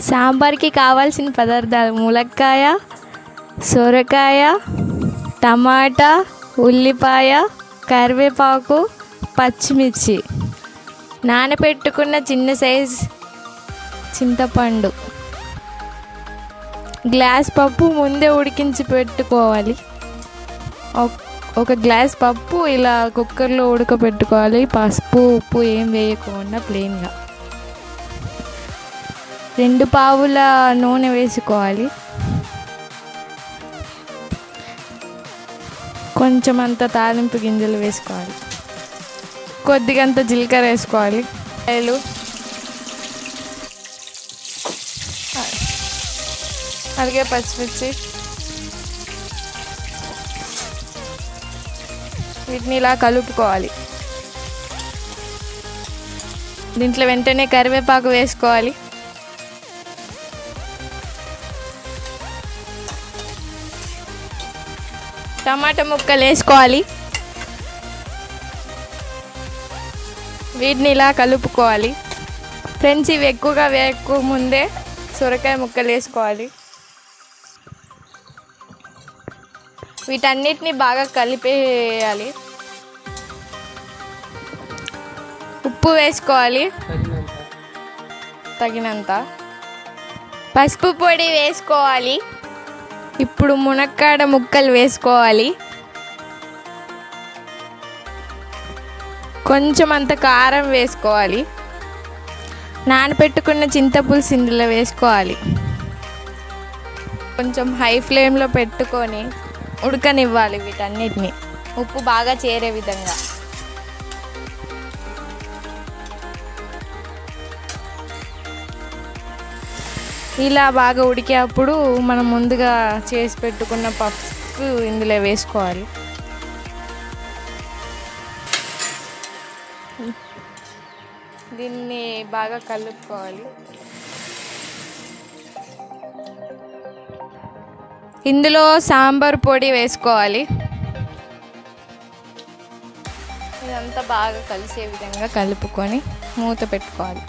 సాంబార్కి కావాల్సిన పదార్థాలు ములక్కాయ సొరకాయ టమాటా ఉల్లిపాయ కరివేపాకు పచ్చిమిర్చి. నానబెట్టుకున్న చిన్న సైజ్ చింతపండు. గ్లాస్ పప్పు ముందే ఉడికించి పెట్టుకోవాలి. ఒక- ఒక గ్లాస్ పప్పు ఇలా కుక్కర్లో ఉడకబెట్టుకోవాలి. పసుపు ఉప్పు ఏం వేయకుండా ప్లెయిన్గా. రెండు పావుల నూనె వేసుకోవాలి. కొంచెం అంత తాలింపు గింజలు వేసుకోవాలి. కొద్దిగంత జీలకర్ర వేసుకోవాలి. కాయలు అలాగే పచ్చిమిర్చి. వీటిని ఇలా కలుపుకోవాలి. దీంట్లో వెంటనే కరివేపాకు వేసుకోవాలి. టమాటా ముక్కలు వేసుకోవాలి వీటిని ఇలా కలుపుకోవాలి. ఫ్రెండ్స్ ఇవి ఎక్కువగా వేయకు ముందే సొరకాయ ముక్కలు వేసుకోవాలి వీటన్నిటిని బాగా కలిపేయాలి. ఉప్పు వేసుకోవాలి. తగినంత. పసుపు పొడి వేసుకోవాలి. ఇప్పుడు మునక్కాడ ముక్కలు వేసుకోవాలి. కొంచెం అంత కారం వేసుకోవాలి. నానబెట్టుకున్న చింతపులుసు ఇందులో వేసుకోవాలి. కొంచెం హై ఫ్లేమ్లో పెట్టుకొని ఉడకనివ్వాలి వీటన్నిటిని. ఉప్పు బాగా చేరే విధంగా. ఇలా బాగా ఉడికేటప్పుడు మనం ముందుగా చేసి పెట్టుకున్న పప్పు ఇందులో వేసుకోవాలి. దీన్ని బాగా కలుపుకోవాలి. ఇందులో సాంబార్ పొడి వేసుకోవాలి. ఇదంతా బాగా కలిసే విధంగా కలుపుకొని మూత పెట్టుకోవాలి.